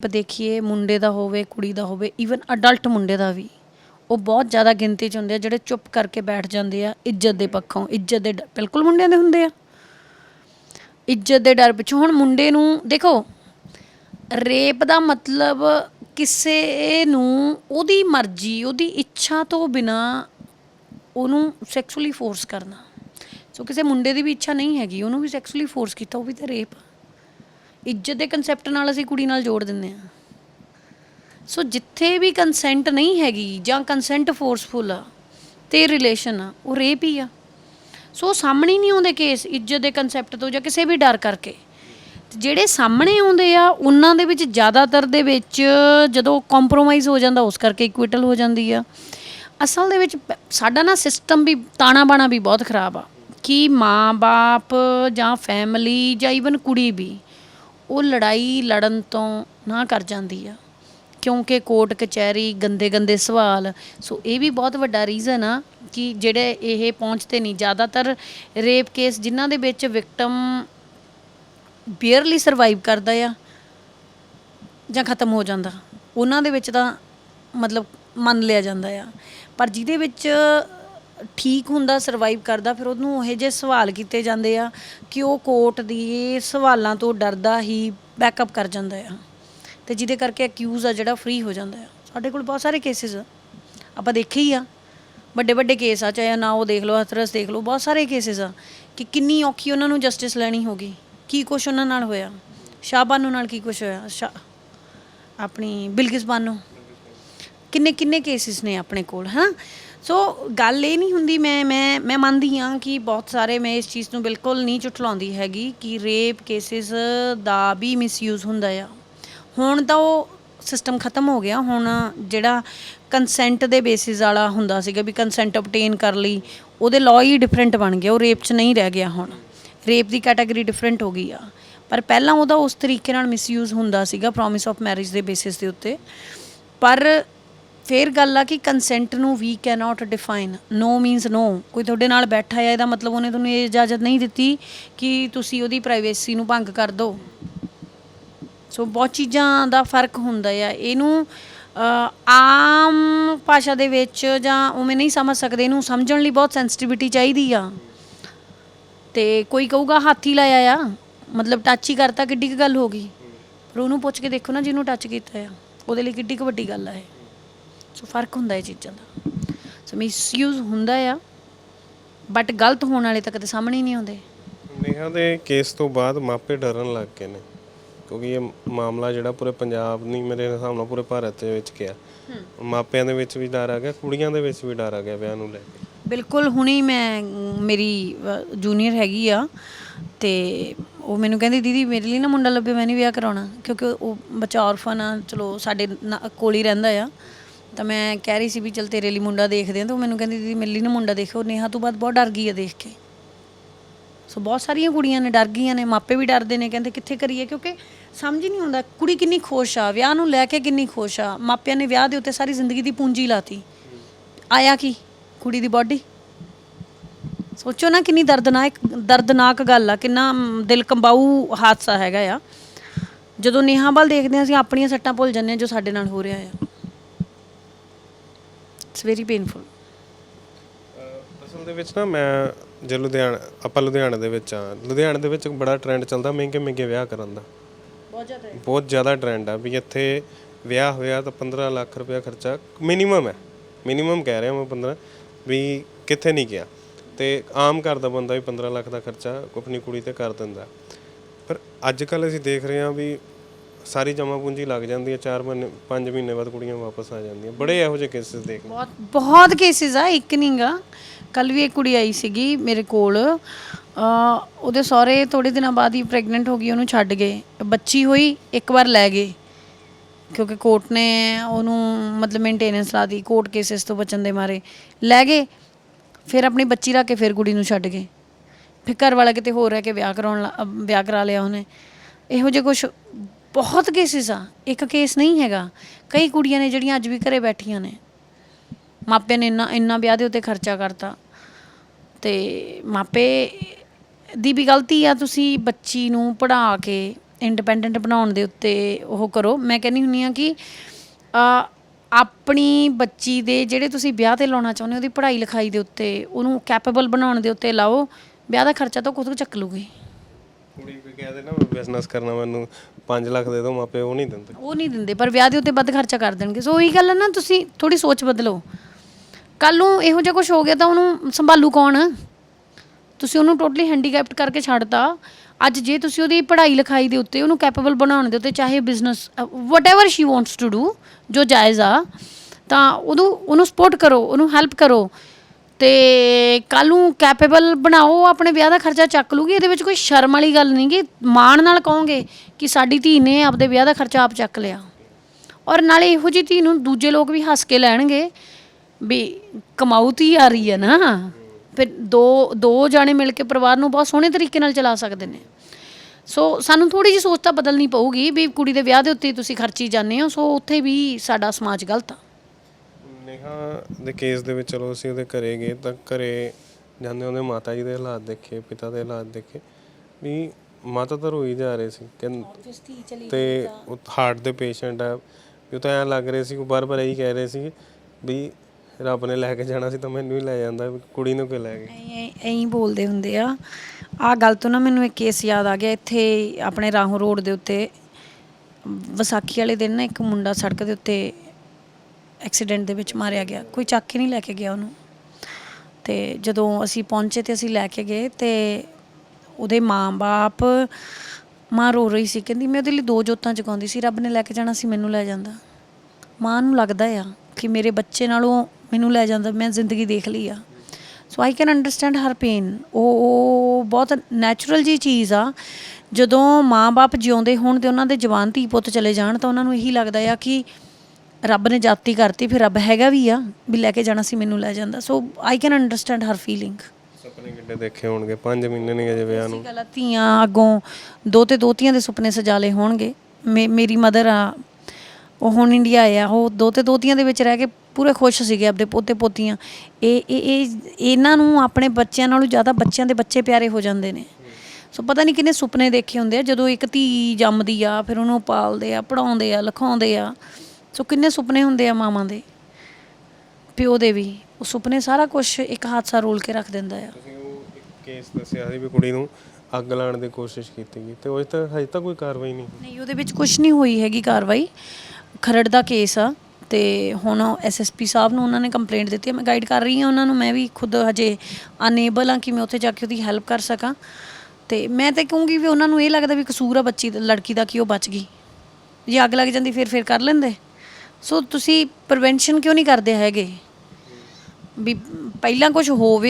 ਆਪਾਂ ਦੇਖੀਏ, ਮੁੰਡੇ ਦਾ ਹੋਵੇ, ਕੁੜੀ ਦਾ ਹੋਵੇ ਈਵਨ ਅਡਲਟ ਮੁੰਡੇ ਦਾ ਵੀ, ਉਹ ਬਹੁਤ ਜ਼ਿਆਦਾ ਗਿਣਤੀ 'ਚ ਹੁੰਦੇ ਆ, ਜਿਹੜੇ ਚੁੱਪ ਕਰਕੇ ਬੈਠ ਜਾਂਦੇ ਆ, ਇੱਜ਼ਤ ਦੇ ਪੱਖੋਂ, ਇੱਜ਼ਤ ਦੇ ਡਰ ਬਿਲਕੁਲ ਮੁੰਡਿਆਂ ਦੇ ਹੁੰਦੇ ਆ। ਇੱਜ਼ਤ ਦੇ ਡਰ ਪਿੱਛੋਂ, ਹੁਣ ਮੁੰਡੇ ਨੂੰ ਦੇਖੋ, ਰੇਪ ਦਾ ਮਤਲਬ ਕਿਸੇ ਨੂੰ ਉਹਦੀ ਮਰਜ਼ੀ, ਉਹਦੀ ਇੱਛਾ ਤੋਂ ਬਿਨਾ ਉਹਨੂੰ ਸੈਕਸੁਅਲੀ ਫੋਰਸ ਕਰਨਾ। ਸੋ ਕਿਸੇ ਮੁੰਡੇ ਦੀ ਵੀ ਇੱਛਾ ਨਹੀਂ ਹੈਗੀ, ਉਹਨੂੰ ਵੀ ਸੈਕਸੁਅਲੀ ਫੋਰਸ ਕੀਤਾ, ਉਹ ਵੀ ਤਾਂ ਰੇਪ ਇੱਜ਼ਤ ਦੇ ਕਨਸੈਪਟ ਨਾਲ ਅਸੀਂ ਕੁੜੀ ਨਾਲ ਜੋੜ ਦਿੰਦੇ ਆ ਸੋ ਜਿੱਥੇ ਵੀ ਕੰਸੈਂਟ ਨਹੀਂ ਹੈਗੀ ਜਾਂ ਕੰਸੈਂਟ ਫੋਰਸਫੁਲ ਆ, ਤੇ ਰਿਲੇਸ਼ਨ ਆ, ਉਹ ਰੇਪ ਹੀ ਆ। ਸੋ ਉਹ ਸਾਹਮਣੇ ਨਹੀਂ ਆਉਂਦੇ ਕੇਸ ਇੱਜ਼ਤ ਦੇ ਕਨਸੈਪਟ ਤੋਂ ਜਾਂ ਕਿਸੇ ਵੀ ਡਰ ਕਰਕੇ। ਤੇ ਜਿਹੜੇ ਸਾਹਮਣੇ ਆਉਂਦੇ ਆ, ਉਹਨਾਂ ਦੇ ਵਿੱਚ ਜ਼ਿਆਦਾਤਰ ਦੇ ਵਿੱਚ ਜਦੋਂ ਕੰਪਰੋਮਾਈਜ਼ ਹੋ ਜਾਂਦਾ, ਉਸ ਕਰਕੇ ਇਕੁਇਟਲ ਹੋ ਜਾਂਦੀ ਆ। ਅਸਲ ਦੇ ਵਿੱਚ ਸਾਡਾ ਨਾ ਸਿਸਟਮ ਵੀ ਤਾਣਾ ਬਾਣਾ ਵੀ ਬਹੁਤ ਖਰਾਬ ਆ। ਕਿ ਮਾਂ-ਬਾਪ ਜਾਂ ਫੈਮਿਲੀ ਜਾਂ ਈਵਨ ਕੁੜੀ ਵੀ ਉਹ ਲੜਾਈ ਲੜਨ ਤੋਂ ਨਾ ਕਰ ਜਾਂਦੀ ਆ। ਕਿਉਂਕਿ ਕੋਰਟ, ਕਚਹਿਰੀ, ਗੰਦੇ ਗੰਦੇ ਸਵਾਲ। ਸੋ ਇਹ ਵੀ ਬਹੁਤ ਵੱਡਾ ਰੀਜ਼ਨ ਆ ਕਿ ਜਿਹੜੇ ਇਹ ਪਹੁੰਚਦੇ ਨਹੀਂ। ਜ਼ਿਆਦਾਤਰ ਰੇਪ ਕੇਸ ਜਿਨ੍ਹਾਂ ਦੇ ਵਿੱਚ ਵਿਕਟਮ ਬੀਅਰਲੀ ਸਰਵਾਈਵ ਕਰਦਾ ਆ ਜਾਂ ਖਤਮ ਹੋ ਜਾਂਦਾ। ਉਹਨਾਂ ਦੇ ਵਿੱਚ ਤਾਂ ਮਤਲਬ ਮੰਨ ਲਿਆ ਜਾਂਦਾ ਆ। ਪਰ ਜਿਹਦੇ ਵਿੱਚ ਠੀਕ ਹੁੰਦਾ ਸਰਵਾਈਵ ਕਰਦਾ, ਫਿਰ ਉਹਨੂੰ ਇਹ ਜਿਹੇ ਸਵਾਲ ਕੀਤੇ ਜਾਂਦੇ ਆ ਕਿ ਉਹ ਕੋਰਟ ਦੀ ਸਵਾਲਾਂ ਤੋਂ ਡਰਦਾ ਹੀ ਬੈਕਅਪ ਕਰ ਜਾਂਦਾ ਆ। ਤੇ ਜਿਹਦੇ ਕਰਕੇ ਅਕਿਊਜ਼ ਆ ਜਿਹੜਾ ਫ੍ਰੀ ਹੋ ਜਾਂਦਾ ਆ। ਸਾਡੇ ਕੋਲ ਬਹੁਤ ਸਾਰੇ ਕੇਸਿਸ ਆ। ਆਪਾਂ ਦੇਖੇ ਹੀ ਆ। ਵੱਡੇ ਵੱਡੇ ਕੇਸ ਆ, ਚਾਹੇ ਨਾ ਉਹ ਦੇਖ ਲਓ, ਹਥਰਸ ਦੇਖ ਲਓ, ਬਹੁਤ ਸਾਰੇ ਕੇਸਿਸ ਆ ਕਿ ਕਿੰਨੀ ਔਖੀ ਉਹਨਾਂ ਨੂੰ ਜਸਟਿਸ ਲੈਣੀ ਹੋਗੀ ਕੀ ਕੁਛ ਉਹਨਾਂ ਨਾਲ ਹੋਇਆ? ਸ਼ਾਹਬਾਨੂ ਨਾਲ ਕੀ ਕੁਛ ਹੋਇਆ? ਸ਼ਾ ਆਪਣੀ ਬਿਲਕਿਸ ਬਾਨੋ। ਕਿੰਨੇ ਕਿੰਨੇ ਕੇਸਿਸ ਨੇ ਆਪਣੇ ਕੋਲ ਹਾਂ ਸੋ ਗੱਲ ਇਹ ਨਹੀਂ ਹੁੰਦੀ, ਮੈਂ ਮੈਂ ਮੈਂ ਮੰਨਦੀ ਹਾਂ ਕਿ ਬਹੁਤ ਸਾਰੇ ਮੈਂ ਇਸ ਚੀਜ਼ ਨੂੰ ਬਿਲਕੁਲ ਨਹੀਂ ਝੁਠਲਾਉਂਦੀ ਹੈਗੀ ਕਿ ਰੇਪ ਕੇਸਿਸ ਦਾ ਵੀ ਮਿਸਯੂਜ਼ ਹੁੰਦਾ ਆ। ਹੁਣ ਤਾਂ ਉਹ ਸਿਸਟਮ ਖਤਮ ਹੋ ਗਿਆ, ਹੁਣ ਜਿਹੜਾ ਕੰਸੈਂਟ ਦੇ ਬੇਸਿਸ ਵਾਲਾ ਹੁੰਦਾ ਸੀਗਾ ਵੀ ਕੰਸੈਂਟ ਆਬਟੇਨ ਕਰ ਲਈ, ਉਹਦੇ ਲਾਅ ਹੀ ਡਿਫਰੈਂਟ ਬਣ ਗਿਆ, ਉਹ ਰੇਪ 'ਚ ਨਹੀਂ ਰਹਿ ਗਿਆ ਹੁਣ। ਰੇਪ ਦੀ ਕੈਟਾਗਰੀ ਡਿਫਰੈਂਟ ਹੋ ਗਈ ਆ। ਪਰ ਪਹਿਲਾਂ ਉਹਦਾ ਉਸ ਤਰੀਕੇ ਨਾਲ ਮਿਸਯੂਜ਼ ਹੁੰਦਾ ਸੀਗਾ ਪ੍ਰੋਮਿਸ ਆਫ ਮੈਰਿਜ ਦੇ ਬੇਸਿਸ ਦੇ ਉੱਤੇ। ਪਰ ਫੇਰ ਗੱਲ ਆ ਕਿ ਕੰਸੈਂਟ ਨੂੰ ਵੀ cannot define no means no ਕੋਈ ਤੁਹਾਡੇ ਨਾਲ ਬੈਠਾ ਆ, ਇਹਦਾ ਮਤਲਬ ਉਹਨੇ ਤੁਹਾਨੂੰ ਇਹ ਇਜਾਜ਼ਤ ਨਹੀਂ ਦਿੱਤੀ ਕਿ ਤੁਸੀਂ ਉਹਦੀ ਪ੍ਰਾਈਵੇਸੀ ਨੂੰ ਭੰਗ ਕਰ ਦਿਓ ਸੋ ਬਹੁਤ ਚੀਜ਼ਾਂ ਦਾ ਫ਼ਰਕ ਹੁੰਦਾ ਆ। ਇਹਨੂੰ ਆਮ ਭਾਸ਼ਾ ਦੇ ਵਿੱਚ ਜਾਂ ਉਵੇਂ ਨਹੀਂ ਸਮਝ ਸਕਦੇ, ਇਹਨੂੰ ਸਮਝਣ ਲਈ ਬਹੁਤ ਸੈਂਸਿਟੀਵਿਟੀ ਚਾਹੀਦੀ ਆ। ਤੇ ਕੋਈ ਕਹੂਗਾ, ਹਾਥੀ ਲਾਇਆ ਆ। ਮਤਲਬ ਟੱਚ ਹੀ ਕਰਤਾ, ਕਿੱਡੀ ਕੁ ਗੱਲ ਹੋ ਗਈ। ਪਰ ਉਹਨੂੰ ਪੁੱਛ ਕੇ ਦੇਖੋ ਨਾ ਜਿਹਨੂੰ ਟੱਚ ਕੀਤਾ ਆ। ਉਹਦੇ ਲਈ ਕਿੱਡੀ ਕੁ ਵੱਡੀ ਗੱਲ ਆ ਇਹ। ਸੋ ਫ਼ਰਕ ਹੁੰਦਾ ਇਹ ਚੀਜ਼ਾਂ ਦਾ। ਸੋ ਮਿਸਯੂਜ਼ ਹੁੰਦਾ ਆ ਬਟ ਗਲਤ ਹੋਣ ਵਾਲੇ ਤਾਂ ਕਦੇ ਸਾਹਮਣੇ ਹੀ ਨਹੀਂ ਆਉਂਦੇ। ਨੇਹਾ ਦੇ ਕੇਸ ਤੋਂ ਬਾਅਦ ਮਾਪੇ ਡਰਨ ਲੱਗ ਗਏ ਨੇ ਕਿਉਂਕਿ ਇਹ ਮਾਮਲਾ ਜਿਹੜਾ ਪੂਰੇ ਪੰਜਾਬ ਨਹੀਂ ਮੇਰੇ ਹਿਸਾਬ ਨਾਲ ਪੂਰੇ ਭਾਰਤ ਦੇ ਵਿੱਚ ਗਿਆ। ਮਾਪਿਆਂ ਦੇ ਵਿੱਚ ਵੀ ਡਰ ਆ ਗਿਆ ਕੁੜੀਆਂ ਦੇ ਵਿੱਚ ਵੀ ਡਰ ਆ ਗਿਆ ਵਿਆਹ ਨੂੰ ਲੈ ਕੇ। ਬਿਲਕੁਲ ਹੁਣੀ ਮੈਂ ਮੇਰੀ ਜੂਨੀਅਰ ਹੈਗੀ ਆ ਤੇ ਉਹ ਮੈਨੂੰ ਕਹਿੰਦੀ ਦੀਦੀ ਮੇਰੇ ਲਈ ਨਾ ਮੁੰਡਾ ਲੱਭੇ ਮੈਂ ਨਹੀਂ ਵਿਆਹ ਕਰਾਉਣਾ ਕਿਉਂਕਿ ਉਹ ਬੱਚਾ ਔਰਫਨ ਆ ਚਲੋ ਸਾਡੇ ਕੋਲ ਹੀ ਰਹਿੰਦਾ ਆ ਤਾਂ ਮੈਂ ਕਹਿ ਰਹੀ ਸੀ ਵੀ ਚਲ ਤੇਰੇ ਲਈ ਮੁੰਡਾ ਦੇਖਦੇ ਆ ਤਾਂ ਉਹ ਮੈਨੂੰ ਕਹਿੰਦੀ, ਦੀਦੀ, ਮੇਰੇ ਲਈ ਨਾ ਮੁੰਡਾ ਦੇਖੋ ਨੇਹਾ ਤੋਂ ਬਾਅਦ ਬਹੁਤ ਡਰ ਗਈ ਆ ਦੇਖ ਕੇ। ਸੋ ਬਹੁਤ ਸਾਰੀਆਂ ਕੁੜੀਆਂ ਨੇ ਡਰ ਗਈਆਂ ਨੇ, ਮਾਪੇ ਵੀ ਡਰਦੇ ਨੇ, ਕਹਿੰਦੇ ਕਿੱਥੇ ਕਰੀਏ? ਕਿਉਂਕਿ ਸਮਝ ਹੀ ਨਹੀਂ ਆਉਂਦਾ, ਕੁੜੀ ਕਿੰਨੀ ਖੁਸ਼ ਆ, ਵਿਆਹ ਨੂੰ ਲੈ ਕੇ ਕਿੰਨੀ ਖੁਸ਼ ਆ। ਮਾਪਿਆਂ ਨੇ ਵਿਆਹ ਦੇ ਉੱਤੇ ਸਾਰੀ ਜ਼ਿੰਦਗੀ ਦੀ ਪੂੰਜੀ ਲਾਤੀ। ਆਇਆ ਕੀ ਕੁੜੀ ਦੀ ਬਾਡੀ ਸੋਚੋ ਨਾ ਕਿੰਨੀ ਦਰਦਨਾਕ ਦਰਦਨਾਕ ਗੱਲ ਆ, ਕਿੰਨਾ ਦਿਲ ਕੰਬਾਊ ਹਾਦਸਾ ਹੈਗਾ ਆ। ਜਦੋਂ ਨੇਹਾ ਵੱਲ ਦੇਖਦੇ ਹਾਂ, ਅਸੀਂ ਆਪਣੀਆਂ ਸੱਟਾਂ ਭੁੱਲ ਜਾਂਦੇ ਹਾਂ ਜੋ ਸਾਡੇ ਨਾਲ ਹੋ ਰਿਹਾ ਆ। ਇਟਸ ਵੈਰੀ ਪੇਨਫੁਲ ਅਸਲ ਦੇ ਵਿੱਚ ਨਾ ਮੈਂ ਜੇ ਲੁਧਿਆਣਾ ਆਪਾਂ ਲੁਧਿਆਣਾ ਦੇ ਵਿੱਚ ਆ ਲੁਧਿਆਣਾ ਦੇ ਵਿੱਚ ਇੱਕ ਬੜਾ ਟ੍ਰੈਂਡ ਚੱਲਦਾ ਮਹਿੰਗੇ ਮਹਿੰਗੇ ਵਿਆਹ ਕਰਨ ਦਾ। ਬਹੁਤ ਜ਼ਿਆਦਾ ਬਹੁਤ ਜ਼ਿਆਦਾ ਟ੍ਰੈਂਡ ਆ ਵੀ ਇੱਥੇ ਵਿਆਹ ਹੋਇਆ ਤਾਂ 15 ਲੱਖ ਰੁਪਇਆ ਖਰਚਾ ਮਿਨੀਮਮ ਹੈ। ਮਿਨੀਮਮ ਕਹਿ ਰਿਹਾ ਮੈਂ 15 ਵੀ ਕਿੱਥੇ ਨਹੀਂ ਗਿਆ। ਤੇ ਆਮ ਘਰ ਦਾ ਬੰਦਾ ਵੀ 15 ਲੱਖ ਦਾ ਖਰਚਾ ਆਪਣੀ ਕੁੜੀ ਤੇ ਕਰ ਦਿੰਦਾ। ਪਰ ਅੱਜ ਕੱਲ ਅਸੀਂ ਦੇਖ ਰਹੇ ਹਾਂ ਵੀ ਸਾਰੀ ਜਮ੍ਹਾਂ ਪੂੰਜੀ ਲੱਗ ਜਾਂਦੀ ਹੈ 4 ਮਹੀਨੇ 5 ਮਹੀਨੇ ਬਾਅਦ ਕੁੜੀਆਂ ਵਾਪਸ ਆ ਜਾਂਦੀਆਂ। ਬੜੇ ਇਹੋ ਜਿਹੇ ਕੇਸਿਸ ਦੇਖ ਬਹੁਤ ਬਹੁਤ ਕੇਸਿਸ ਆ ਇੱਕ ਨਹੀਂਗਾ ਕੱਲ ਵੀ ਇੱਕ ਕੁੜੀ ਆਈ ਸੀਗੀ ਮੇਰੇ ਕੋਲ। ਅ ਉਹਦੇ ਸਹੁਰੇ ਥੋੜੇ ਦਿਨਾਂ ਬਾਅਦ ਹੀ ਪ੍ਰੈਗਨੈਂਟ ਹੋ ਗਈ ਉਹਨੂੰ ਛੱਡ ਗਏ। ਬੱਚੀ ਹੋਈ ਇੱਕ ਵਾਰ ਲੈ ਗਏ। ਕਿਉਂਕਿ ਕੋਰਟ ਨੇ ਉਹਨੂੰ ਮਤਲਬ ਮੇਨਟੇਨੈਂਸ ਲਾ ਦੀ ਕੋਰਟ ਕੇਸਿਸ ਤੋਂ ਬਚਣ ਦੇ ਮਾਰੇ। ਲੈ ਗਏ ਫਿਰ ਆਪਣੀ ਬੱਚੀ ਰੱਖ ਕੇ ਫਿਰ ਕੁੜੀ ਨੂੰ ਛੱਡ ਗਏ। ਫਿਰ ਘਰ ਵਾਲਾ ਕਿਤੇ ਹੋਰ ਰਹਿ ਕੇ ਵਿਆਹ ਕਰਾਉਣ ਲਾ- ਅ, ਵਿਆਹ ਕਰਾ ਲਿਆ ਉਹਨੇ। ਇਹੋ ਜਿਹੇ ਕੁਝ ਬਹੁਤ ਕੇਸਿਸ ਆ। ਇੱਕ ਕੇਸ ਨਹੀਂ ਹੈਗਾ। ਕਈ ਕੁੜੀਆਂ ਨੇ ਜਿਹੜੀਆਂ ਅੱਜ ਵੀ ਘਰੇ ਬੈਠੀਆਂ ਨੇ। ਮਾਪਿਆਂ ਨੇ ਇੰਨਾ ਇੰਨਾ ਵਿਆਹ ਦੇ ਉੱਤੇ ਖਰਚਾ ਕਰਤਾ। ਤੇ ਮਾਪੇ ਦੀ ਵੀ ਗਲਤੀ ਆ, ਤੁਸੀਂ ਬੱਚੀ ਨੂੰ ਪੜ੍ਹਾ ਕੇ ਇੰਡੀਪੈਂਡੈਂਟ ਬਣਾਉਣ ਦੇ ਉੱਤੇ ਉਹ ਕਰੋ। ਮੈਂ ਕਹਿੰਦੀ ਹੁੰਨੀ ਆ ਕਿ ਆਪਣੀ ਬੱਚੀ ਦੇ ਜਿਹੜੇ ਤੁਸੀਂ ਵਿਆਹ ਤੇ ਲਾਉਣਾ ਚਾਹੁੰਦੇ ਹੋ, ਉਹਦੀ ਪੜ੍ਹਾਈ ਲਿਖਾਈ ਦੇ ਉੱਤੇ, ਉਹਨੂੰ ਕੈਪੇਬਲ ਬਣਾਉਣ ਦੇ ਉੱਤੇ ਲਾਓ। ਵਿਆਹ ਦਾ ਖਰਚਾ ਤਾਂ ਖੁਦ ਚੱਕ ਲੂਗੀ। ਕੁੜੀ ਕੋਈ ਕਹਿ ਦੇ ਨਾ ਬਿਜ਼ਨਸ ਕਰਨਾ ਮੈਨੂੰ 5 ਲੱਖ ਦੇ ਦੋ ਮਾਪੇ ਉਹ ਨਹੀਂ ਦਿੰਦੇ। ਉਹ ਨਹੀਂ ਦਿੰਦੇ, ਪਰ ਵਿਆਹ ਦੇ ਉੱਤੇ ਵੱਧ ਖਰਚਾ ਕਰ ਦੇਣਗੇ। ਸੋ ਉਹੀ ਗੱਲ ਹੈ ਨਾ, ਤੁਸੀਂ ਥੋੜੀ ਸੋਚ ਬਦਲੋ। ਕੱਲ ਨੂੰ ਇਹੋ ਜਿਹਾ ਕੁਝ ਹੋ ਗਿਆ ਤਾਂ ਉਹਨੂੰ ਸੰਭਾਲੂ ਕੌਣ? ਤੁਸੀਂ ਉਹਨੂੰ ਟੋਟਲੀ ਹੈਂਡੀਕੈਪਟ ਕਰਕੇ ਛੱਡਤਾ। ਅੱਜ ਜੇ ਤੁਸੀਂ ਉਹਦੀ ਪੜ੍ਹਾਈ ਲਿਖਾਈ ਦੇ ਉੱਤੇ, ਉਹਨੂੰ ਕੈਪੇਬਲ ਬਣਾਉਣ ਦੇ ਉੱਤੇ, ਚਾਹੇ business whatever she wants to do ਜੋ ਜਾਇਜ਼ ਆ, ਤਾਂ ਉਹਨੂੰ ਉਹਨੂੰ ਸਪੋਰਟ ਕਰੋ, ਉਹਨੂੰ ਹੈਲਪ ਕਰੋ। ਤੇ ਕੱਲ ਨੂੰ ਕੈਪੇਬਲ ਬਣਾਓ, ਆਪਣੇ ਵਿਆਹ ਦਾ ਖਰਚਾ ਚੱਕ ਲੂਗੀ, ਇਹਦੇ ਵਿੱਚ ਕੋਈ ਸ਼ਰਮ ਵਾਲੀ ਗੱਲ ਨਹੀਂ ਗੀ। ਮਾਣ ਨਾਲ ਕਹੋਗੇ ਕਿ ਸਾਡੀ ਧੀ ਨੇ ਆਪਦੇ ਵਿਆਹ ਦਾ ਖਰਚਾ ਆਪ ਚੱਕ ਲਿਆ। ਔਰ ਨਾਲੇ ਇਹੋ ਜਿਹੀ ਧੀ ਨੂੰ ਦੂਜੇ ਲੋਕ ਵੀ ਹੱਸ ਕੇ ਲੈਣਗੇ ਵੀ ਕਮਾਊ ਧੀ ਆ ਰਹੀ ਹੈ ਨਾ। ਫਿਰ ਦੋ ਦੋ ਜਾਣੇ ਮਿਲ ਕੇ ਪਰਿਵਾਰ ਨੂੰ ਬਹੁਤ ਸੋਹਣੇ ਤਰੀਕੇ ਨਾਲ ਚਲਾ ਸਕਦੇ ਨੇ। ਸੋ ਸਾਨੂੰ ਥੋੜੀ ਜਿਹੀ ਸੋਚ ਤਾਂ ਬਦਲਣੀ ਪਊਗੀ ਵੀ ਕੁੜੀ ਦੇ ਵਿਆਹ ਦੇ ਉੱਤੇ ਤੁਸੀਂ ਖਰਚੀ ਜਾਂਦੇ ਹੋ, ਸੋ ਉੱਥੇ ਵੀ ਸਾਡਾ ਸਮਾਜ ਗਲਤ ਆ। ਨੇਹਾ ਦੇ ਕੇਸ ਦੇ ਵਿੱਚ ਚਲੋ ਅਸੀਂ ਉਹਦੇ ਘਰੇ ਗਏ ਤਾਂ ਘਰੇ ਜਾਂਦੇ ਉਹਦੇ ਮਾਤਾ ਜੀ ਦੇ ਹਾਲਾਤ ਦੇਖੇ ਪਿਤਾ ਦੇ ਹਾਲਾਤ ਦੇਖੇ ਵੀ ਮਾਤਾ ਤਾਂ ਰੋਈ ਜਾ ਰਹੇ ਸੀ ਕਹਿੰ- ਤੇ ਉਹ ਹਾਰਟ ਦੇ ਪੇਸ਼ੈਂਟ ਆ ਵੀ ਉਹ ਤਾਂ ਐਂ ਲੱਗ ਰਹੇ ਸੀ ਉਹ ਬਾਰ-ਬਾਰ ਇਹੀ ਕਹਿ ਰਹੇ ਸੀ ਵੀ ਰੱਬ ਨੇ ਲੈ ਕੇ ਜਾਣਾ ਸੀ ਤਾਂ ਮੈਨੂੰ ਹੀ ਲੈ ਜਾਂਦਾ ਕੁੜੀ ਨੂੰ ਕਿਉਂ ਲੈ ਗਏ। ਐਂ ਬੋਲਦੇ ਹੁੰਦੇ ਆ। ਆ ਗੱਲ ਤੋਂ ਨਾ ਮੈਨੂੰ ਇੱਕ ਕੇਸ ਯਾਦ ਆ ਗਿਆ ਇੱਥੇ ਆਪਣੇ ਰਾਹੋਂ ਰੋਡ ਦੇ ਉੱਤੇ ਵਿਸਾਖੀ ਵਾਲੇ ਦਿਨ ਨਾ ਇੱਕ ਮੁੰਡਾ ਸੜਕ ਦੇ ਉੱਤੇ ਐਕਸੀਡੈਂਟ ਦੇ ਵਿੱਚ ਮਾਰਿਆ ਗਿਆ। ਕੋਈ ਚੱਕ ਕੇ ਨਹੀਂ ਲੈ ਕੇ ਗਿਆ ਉਹਨੂੰ। ਤੇ ਜਦੋਂ ਅਸੀਂ ਪਹੁੰਚੇ ਤੇ ਅਸੀਂ ਲੈ ਕੇ ਗਏ ਤੇ ਉਹਦੇ ਮਾਂ-ਬਾਪ ਮਾਂ ਰੋ ਰਹੀ ਸੀ। ਕਹਿੰਦੀ, ਮੈਂ ਉਹਦੇ ਲਈ ਦੋ ਜੋਤਾਂ ਚੁਕਾਉਂਦੀ ਸੀ। ਰੱਬ ਨੇ ਲੈ ਕੇ ਜਾਣਾ ਸੀ, ਮੈਨੂੰ ਲੈ ਜਾਂਦਾ। ਮਾਂ ਨੂੰ ਲੱਗਦਾ ਆ ਕਿ ਮੇਰੇ ਬੱਚੇ ਨਾਲੋਂ ਮੈਨੂੰ ਲੈ ਜਾਂਦਾ, ਮੈਂ ਜ਼ਿੰਦਗੀ ਦੇਖ ਲਈ ਆ। So I can understand her pain ਉਹ ਉਹ ਬਹੁਤ ਨੈਚੁਰਲ ਜੀ ਚੀਜ਼ ਆ। ਜਦੋਂ ਮਾਂ-ਬਾਪ ਜਿਉਂਦੇ ਹੋਣ ਤੇ ਉਹਨਾਂ ਦੇ ਜਵਾਨ ਧੀ ਪੁੱਤ ਚਲੇ ਜਾਣ ਤਾਂ ਉਹਨਾਂ ਨੂੰ ਇਹੀ ਲੱਗਦਾ ਆ ਕਿ ਰੱਬ ਨੇ ਜਾਤੀ ਕਰਤੀ ਫਿਰ ਰੱਬ ਹੈਗਾ ਵੀ ਆ ਵੀ ਲੈ ਕੇ ਜਾਣਾ ਸੀ ਮੈਨੂੰ ਲੈ ਜਾਂਦਾ। So I can understand her feeling ਸੁਪਨੇ ਕਿੱਡੇ ਦੇਖੇ ਹੋਣਗੇ 5 ਮਹੀਨੇ ਨਹੀਂ ਅਜੇ ਵਿਆਹ ਨੂੰ। ਗੱਲ ਆ, ਧੀਆਂ ਅੱਗੋਂ ਦੋ ਤੇ ਦੋਤੀਆਂ ਦੇ ਸੁਪਨੇ ਸਜਾ ਲਏ ਹੋਣਗੇ। ਮੇ- ਮੇਰੀ ਮਦਰ ਆ ਉਹ ਹੁਣ ਇੰਡੀਆ ਆ ਉਹ ਦੋ ਤੇ ਦੋਤੀਆਂ ਦੇ ਵਿੱਚ ਰਹਿ ਕੇ ਪੂਰੇ ਖੁਸ਼ ਸੀਗੇ ਆਪਦੇ ਪੋਤੇ ਪੋਤੀਆਂ। ਇਹ ਇਹ ਇਹ ਇਹਨਾਂ ਨੂੰ ਆਪਣੇ ਬੱਚਿਆਂ ਨਾਲੋਂ ਜ਼ਿਆਦਾ ਬੱਚਿਆਂ ਦੇ ਬੱਚੇ ਪਿਆਰੇ ਹੋ ਜਾਂਦੇ ਨੇ। ਸੋ ਪਤਾ ਨਹੀਂ ਕਿੰਨੇ ਸੁਪਨੇ ਦੇਖੇ ਹੁੰਦੇ ਆ ਜਦੋਂ ਇੱਕ ਧੀ ਜੰਮਦੀ ਆ ਫਿਰ ਉਹਨੂੰ ਪਾਲਦੇ ਆ ਪੜਾਉਂਦੇ ਆ ਲਿਖਾਉਂਦੇ ਆ। ਸੋ ਕਿੰਨੇ ਸੁਪਨੇ ਹੁੰਦੇ ਆ ਮਾਵਾਂ ਦੇ। ਪਿਓ ਦੇ ਵੀ। ਉਹ ਸੁਪਨੇ ਸਾਰਾ ਕੁਝ ਇੱਕ ਹਾਦਸਾ ਰੋਲ ਕੇ ਰੱਖ ਦਿੰਦਾ ਆ। ਤੁਸੀਂ ਉਹ ਇੱਕ ਕੇਸ ਦੱਸਿਆ ਸੀ ਵੀ ਕੁੜੀ ਨੂੰ ਅੱਗ ਲਾਉਣ ਦੀ ਕੋਸ਼ਿਸ਼ ਕੀਤੀ ਗਈ ਤੇ ਉਹ ਤਾਂ ਹਜੇ ਤੱਕ ਕੋਈ ਕਾਰਵਾਈ ਨਹੀਂ। ਨਹੀਂ ਉਹਦੇ ਵਿੱਚ ਕੁਝ ਨਹੀਂ ਹੋਈ ਹੈਗੀ ਕਾਰਵਾਈ। ਖਰੜ ਦਾ ਕੇਸ ਆ ਤੇ ਹੁਣ ਐਸਐਸਪੀ ਸਾਹਿਬ ਨੂੰ ਉਹਨਾਂ ਨੇ ਕੰਪਲੇਂਟ ਦਿੱਤੀ ਹੈ ਮੈਂ ਗਾਈਡ ਕਰ ਰਹੀ ਹਾਂ ਉਹਨਾਂ ਨੂੰ ਮੈਂ ਵੀ ਖੁਦ ਹਜੇ ਅਨੇਬਲ ਹਾਂ ਕਿ ਮੈਂ ਉੱਥੇ ਜਾ ਕੇ ਉਹਦੀ ਹੈਲਪ ਕਰ ਸਕਾਂ। ਤੇ ਮੈਂ ਤਾਂ ਕਹੂੰਗੀ ਵੀ ਉਹਨਾਂ ਨੂੰ ਇਹ ਲੱਗਦਾ ਵੀ ਕਸੂਰ ਆ ਬੱਚੀ ਦਾ ਲੜਕੀ ਦਾ ਕਿ ਉਹ ਬਚ ਗਈ। ਜੇ ਅੱਗ ਲੱਗ ਜਾਂਦੀ ਫਿਰ ਫਿਰ ਕਰ ਲੈਂਦੇ। ਸੋ ਤੁਸੀਂ ਪ੍ਰੀਵੈਂਸ਼ਨ ਕਿਉਂ ਨਹੀਂ ਕਰਦੇ ਹੈਗੇ? ਵੀ ਪਹਿਲਾਂ ਕੁਝ ਹੋਵੇ